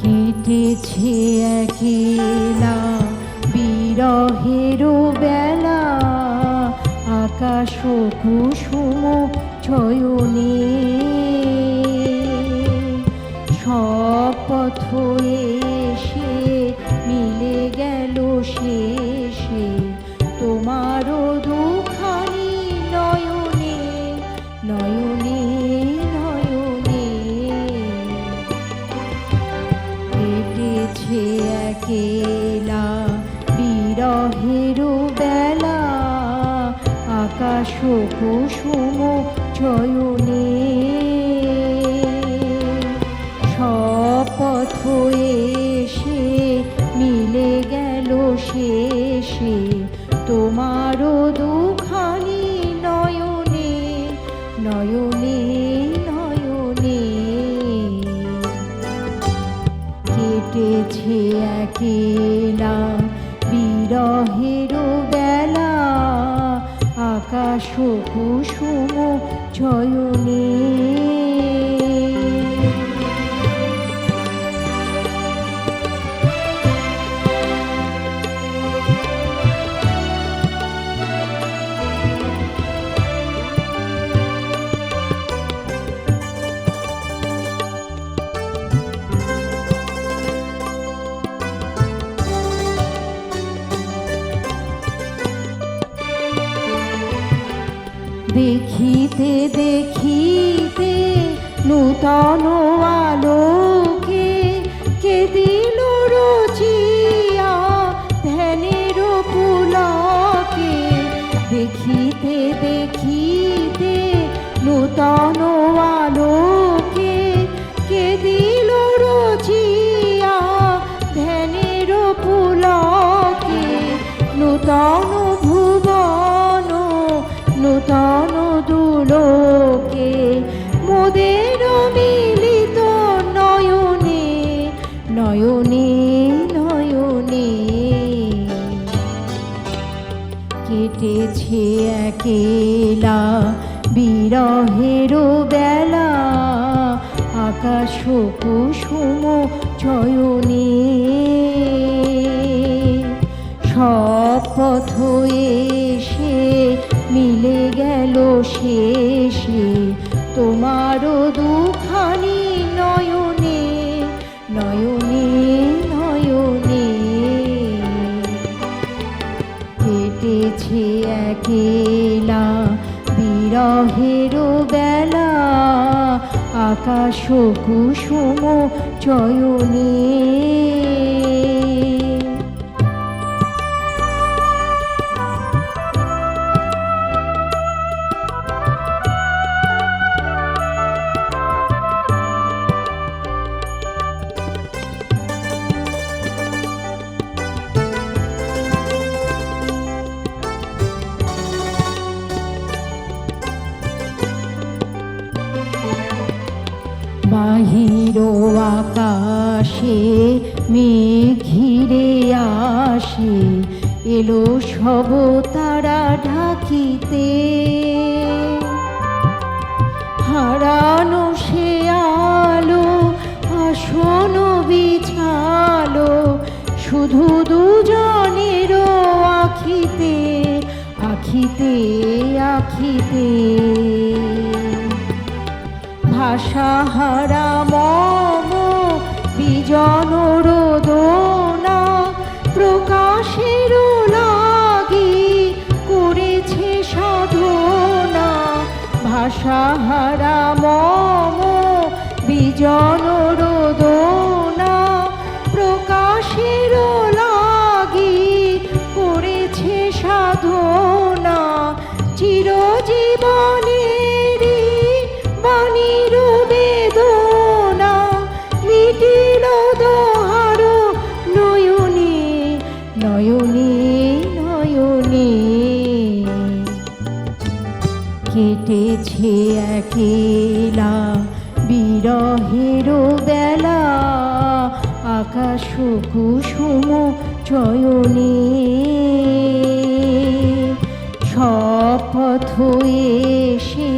কেটেছে একেলা বিরহের বেলা। আকাশ কুসুম ছয়নে। গেল শেষে তোমারও দুখানি নয়নে নয়নে নয়নে। কেটেছে একেলা বিরহের বেলা আকাশ কুসুম চয়নে। তোমারও দুখানি নয়নে নয়নে নয়নে। কেটেছে একেলা বিরহের বেলা আকাশ কুসুম চয়নে দেখিতে দেখিতে নূতন আলোকে কে দিল রচিয়া ধ্যানের পুলকে দেখিতে দেখিতে নূতন আলোকে কে দিল রচিয়া ধ্যানের পুলকে নূতন নয়নে নয়নে। কেটেছে একেলা বিরহের বেলা। আকাশ কুসুম চয়নে সব পথ এসে মিলে গেল শেষে। তোমারও একেলা বিরহের বেলা আকাশ কুসুম চয়নে। বাহির আকাশে ঘিরে আসে। এলো সব তারা ঢাকিতে। হারানো সে আলো, আসন বিছালো। শুধু দুজনের আখিতে আখিতে আখিতে। ভাষাহারা মম বিজন নয়নে নয়নে। কেটেছে একেলা বিরহের বেলা, আকাশ কুসুম চয়নে। সব পথ এসে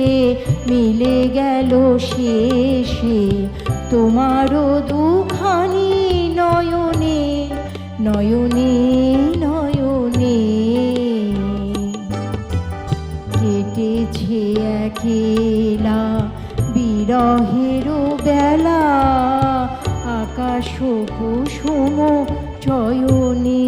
মিলে গেল শেষে, তোমারও দুখানি নয়নে নয়নে। কেটেছে একেলা বিরহের বেলা আকাশ কুসুম চয়নে।